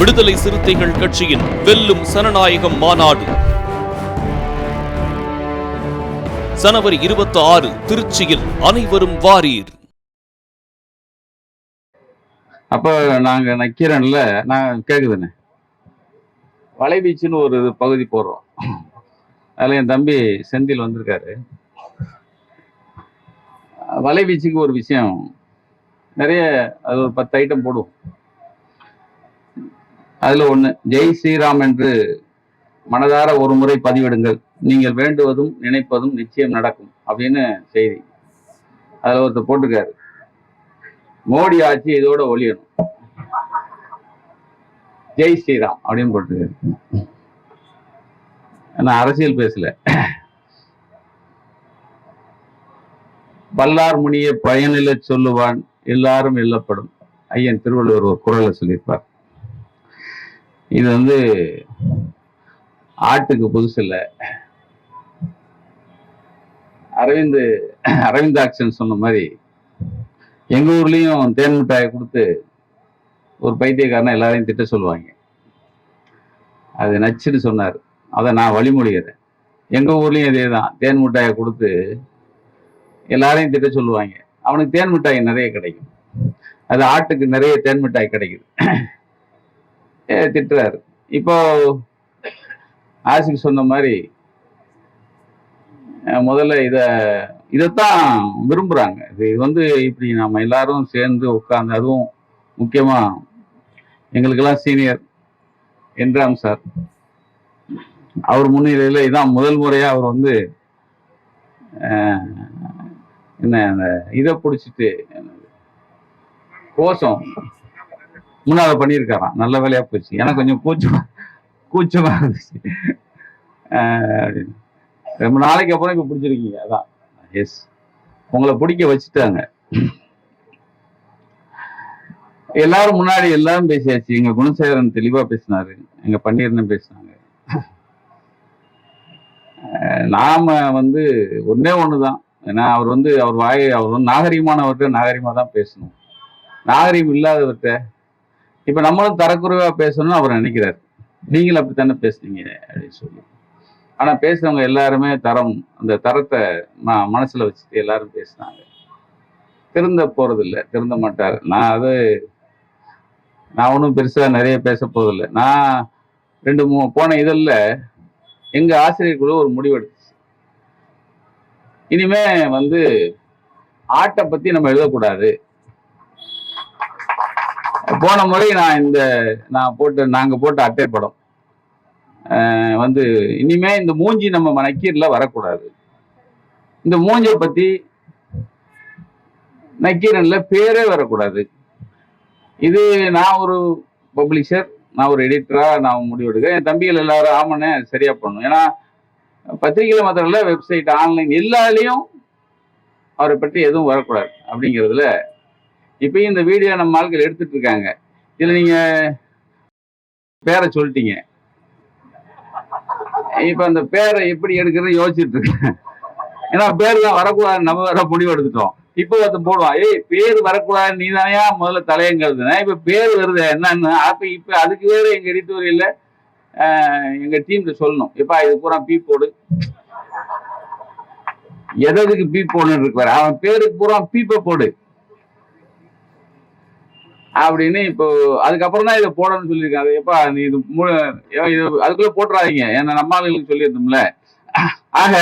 விடுதலை சிறுத்தைகள் கட்சியின் வெல்லும் சனநாயகம் மாநாடு. ஜனவரி இருபத்தி ஆறு திருச்சியில் அனைவரும் வாரீர். அப்ப நாங்க நக்கீரன்ல நான் கேக்குதுண்ணே. வலைபீச்சுன்னு ஒரு பகுதி போடுறோம். அதுல என் தம்பி செந்தில் வந்திருக்காரு. வலைபீச்சுக்கு ஒரு விஷயம் நிறைய அது ஒரு பத்து ஐட்டம் போடுவோம். அதுல ஒண்ணு ஜெய் ஸ்ரீராம் என்று மனதார ஒரு முறை பதிவிடுங்கள். நீங்கள் வேண்டுவதும் நினைப்பதும் நிச்சயம் நடக்கும் அப்படின்னு செய்தி. அதுல ஒருத்தர் போட்டிருக்காரு. மோடி ஆட்சி இதோட ஒழியணும் ஜெய் ஸ்ரீராம் அப்படின்னு போட்டிருக்காரு. நான் அரசியல் பேசல. பல்லார் முனிய பயனில சொல்லுவான் எல்லாரும் இல்லப்படும். ஐயன் திருவள்ளுவர் ஒரு குரலை சொல்லியிருப்பார். இது வந்து ஆட்டுக்கு புதுசு இல்லை. அரவிந்த் அரவிந்தாக்சன் சொன்ன மாதிரி எங்க ஊர்லயும் தேன் மிட்டாயை கொடுத்து ஒரு பைத்தியக்காரனை எல்லாரையும் திட்ட சொல்லுவாங்க. அது நச்சுன்னு சொன்னார். அதை நான் வழிமொழிகிறேன். எங்க ஊர்லயும் இதே தான். தேன் மிட்டாயை கொடுத்து எல்லாரையும் திட்ட சொல்லுவாங்க. அவனுக்கு தேன் மிட்டாய் நிறைய கிடைக்கும். அது ஆட்டுக்கு நிறைய தேன் மிட்டாய் கிடைக்குது. திட்டுறாரு. இப்போ ஆசிப் சொன்ன மாதிரி முதல்ல இத இதைத்தான் விரும்புறாங்க. இது வந்து இப்படி நம்ம எல்லாரும் சேர்ந்து உட்கார்ந்து அதுவும் முக்கியமா எங்களுக்கெல்லாம் சீனியர் என்றாம் சார் அவர் முன்னிலையில் இதான் முதல் முறையா அவர் வந்து என்ன அந்த இதை பிடிச்சிட்டு கோஷம் மூணாவது பண்ணியிருக்காராம். நல்ல வேலையா போச்சு. எனக்கு கொஞ்சம் கூச்சமா கூச்சமா இருந்துச்சு. அப்படின்னு. ரொம்ப நாளைக்கு அப்புறம் இப்போ பிடிச்சிருக்கீங்க. அதான். எஸ் உங்களை பிடிக்க வச்சுட்டாங்க. எல்லாரும் முன்னாடி எல்லாரும் பேசியாச்சு. எங்க குணசேகரன் தெளிவா பேசினாரு. எங்க பன்னீர்னு பேசினாங்க. நாம வந்து ஒன்னே ஒண்ணுதான். ஏன்னா அவர் வந்து அவர் வாய் அவர் வந்து நாகரிகமானவர்கிட்ட நாகரிகமா தான் பேசணும். நாகரிகம் இல்லாதவர்கிட்ட இப்ப நம்மளும் தரக்குறைவா பேசணும்னு அவர் நினைக்கிறார். நீங்களும் அப்படித்தானே பேசுனீங்க அப்படின்னு சொல்லி. ஆனா பேசுறவங்க எல்லாருமே தரம் அந்த தரத்தை நான் மனசுல வச்சுட்டு எல்லாரும் பேசினாங்க திருந்த போறது இல்ல திருந்த மாட்டார். நான் அது நான் ஒன்றும் பெருசா நிறைய பேச போதில்லை நான் ரெண்டு மூணு போன இதழில் எங்க ஆசிரியர் குழு ஒரு முடிவெடுத்துச்சு இனிமே வந்து ஆட்டை பத்தி நம்ம எழுதக்கூடாது. போன முறை நான் இந்த நான் போட்டு நாங்க போட்ட அட்டை படம். வந்து இனிமே இந்த மூஞ்சி நம்ம நக்கீர்ல வரக்கூடாது. இந்த மூஞ்சை பத்தி நக்கீரன்ல பேரே வரக்கூடாது. இது நான் ஒரு பப்ளிஷர் நான் ஒரு எடிட்டரா நான் முடிவெடுக்கிறேன் என் தம்பிகள் எல்லாரும் ஆமனே சரியா பண்ணும் ஏன்னா பத்திரிகையில மாத்திரம் இல்ல வெப்சைட் ஆன்லைன் எல்லாத்துலயும் அவரை பற்றி எதுவும் வரக்கூடாது அப்படிங்கிறதுல இப்பயும் இந்த வீடியோ நம்ம ஆட்கள் எடுத்துட்டு இருக்காங்க. இதுல நீங்க பேரை சொல்லிட்டீங்க. இப்ப அந்த பேரை எப்படி எடுக்கிறது யோசிச்சுட்டு இருக்கேன். ஏன்னா பேர் தான் வரக்கூடாது நம்ம வேற முடிவு எடுத்துட்டோம் இப்போ ஒருத்தன் போடுவான் ஏய் பேர் வரக்கூடாது நீ தானே முதல்ல தலையங்கிறதுனா இப்ப பேர் வருது என்னன்னு அப்ப இப்ப அதுக்கு வேற எங்க எடிட்டோரியல்ல எங்க டீம்ல சொல்லணும். இப்போ இது பூரா பீ போடு. எதுக்கு பீ போடுன்னு இருப்பாரு அவன் பேருக்கு பூரா பீப்பை போடு. அப்படின்னு இப்போ அதுக்கப்புறம் தான் இதை போடணும்னு சொல்லியிருக்காங்க. எப்பா நீ இது ஏ, இது அதுக்குள்ள போட்டுறாதீங்க. ஏன்னா நம்ம ஆளுங்களுக்கு சொல்லியிருந்தோம்ல. ஆக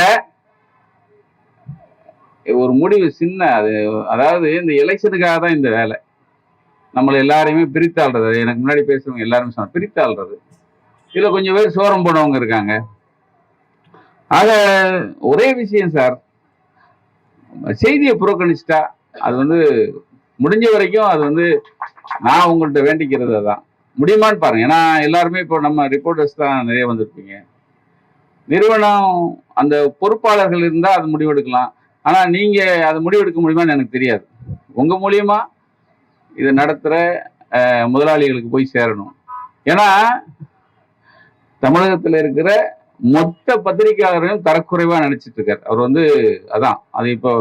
ஒரு முடிவு சின்ன அது அதாவது இந்த எலெக்ஷனுக்காக தான் இந்த வேலை. நம்மளை எல்லாரையுமே பிரித்தாள்றது. எனக்கு முன்னாடி பேசுறவங்க எல்லாருமே சொன்ன பிரித்தாள்றது. இதுல கொஞ்சம் பேர் சோரம் போனவங்க இருக்காங்க. ஆக ஒரே விஷயம் சார். செய்தியை புறக்கணிச்சிட்டா அது வந்து முடிஞ்ச வரைக்கும் அது வந்து நான் உங்கள்கிட்ட வேண்டிக்கிறது தான் முடியுமான்னு பாருங்க. ஏன்னா எல்லாருமே இப்போ நம்ம ரிப்போர்ட்டர்ஸ் தான் நிறைய வந்திருப்பீங்க. நிறுவனம் அந்த பொறுப்பாளர்கள் இருந்தால் அது முடிவெடுக்கலாம். ஆனால் நீங்கள் அது முடிவெடுக்க முடியுமான்னு எனக்கு தெரியாது. உங்கள் மூலியமா இதை நடத்துகிற முதலாளிகளுக்கு போய் சேரணும். ஏன்னா தமிழகத்தில் இருக்கிற மொத்த பத்திரிகையாளரையும் தரக்குறைவாக நினச்சிட்டு இருக்கார். அவர் வந்து அதான் அது இப்போ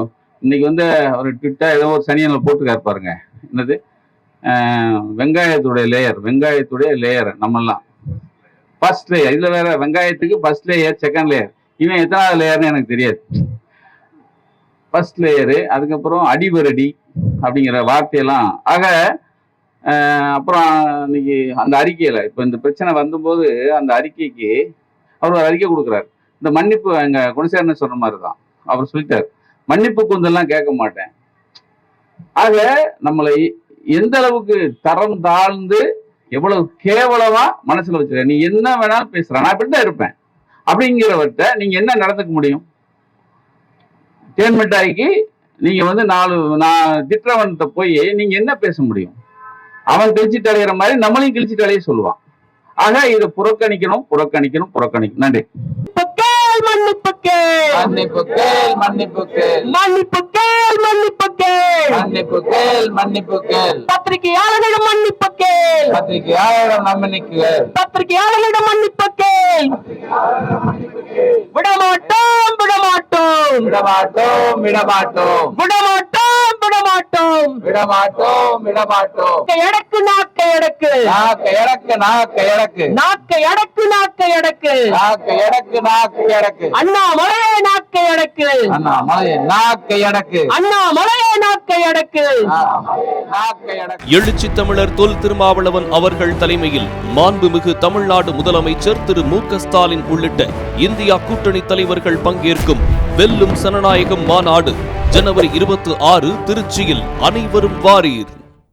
இன்னைக்கு வந்து அவர் ட்விட்டர் ஏதோ ஒரு சனியனில் போட்டுக்கார் பாருங்க. என்னது? வெங்காயத்துடைய லேயர் வெங்காயத்துடைய லேயர் நம்மெல்லாம். ஃபர்ஸ்ட் லேயர் இதுல வேற வெங்காயத்துக்கு ஃபர்ஸ்ட் லேயர் செகண்ட் லேயர் இவன் எத்தனாவது லேயர்னு எனக்கு தெரியாது. ஃபர்ஸ்ட் லேயரு அதுக்கப்புறம் அடிவரடி அப்படிங்கிற வார்த்தையெல்லாம். ஆக அப்புறம் இன்னைக்கு அந்த அறிக்கையில் இப்போ இந்த பிரச்சனை வந்தபோது அந்த அறிக்கைக்கு அவர் ஒரு அறிக்கை கொடுக்குறாரு. இந்த மன்னிப்பு எங்கள் குணசேரன் சொன்ன மாதிரி தான் அவர் சொல்லிட்டார். மன்னிப்பு குந்தெல்லாம் கேட்க மாட்டேன். ஆக நம்மளை எந்த அளவுக்கு தரம் தாழ்ந்து எவ்வளவு கேவலமா மனசுல வச்சிருக்க? நீ என்ன வேணாலும் பேசுற. நான் இப்படிதான் இருப்பேன். அப்படிங்கிறவர்கிட்ட நீங்க என்ன நடந்துக்க முடியும்? தேன் மிட்டாய்க்கு நீங்க வந்து நாலு நான் திட்டவன்கிட்ட போய் நீங்க என்ன பேச முடியும்? அவன் கிழிச்சிட்டு அலையிற மாதிரி நம்மளையும் கிழிச்சிட்டு அலைய சொல்லுவான். ஆக இதை புறக்கணிக்கணும் புறக்கணிக்கணும் புறக்கணிக்கணும். நன்றி. மன்னிப்பு கேள். மன்னிப்பு கேள் மன்னிப்பு கேள். மன்னிப்பு கேள் மன்னிப்பு கேள். மன்னிப்பு கேள் மன்னிப்பு கேள். பத்திரிகையாளர்களிடம் மன்னிப்பு கேள். பத்திரிகையாளர் மன்னிப்பு கேள். பத்திரிகையாளர்களிடம் மன்னிப்பு கேள். விடமாட்டோம் விடமாட்டோம். விடமாட்டோம் விடமாட்டோம். விடமாட்டோம் விடமாட்டோம். விடமாட்டோம் விடமாட்டோம். நாக்கை அடக்கு அடக்கு நாக்க எடக்கு நாக்க எடக்கு நாக்கை அடக்கு நாக்கை அடக்கு நாக்க எடக்கு நாக்கு எடக்கு அண்ணாமலையே நாக்கை அடக்கு அண்ணா மலை நாக்க எடக்கு அண்ணாமலையே நாக்கை அடக்கு நாக்க எடக்கு எழுச்சி தமிழர் தொல் திருமாவளவன் அவர்கள் தலைமையில் மாண்புமிகு தமிழ்நாடு முதலமைச்சர் திரு மு க ஸ்டாலின் உள்ளிட்ட இந்தியா கூட்டணி தலைவர்கள் பங்கேற்கும் வெல்லும் சனநாயகம் மாநாடு ஜனவரி இருபத்தி ஆறு திருச்சியில் அனைவரும் வாரீர்.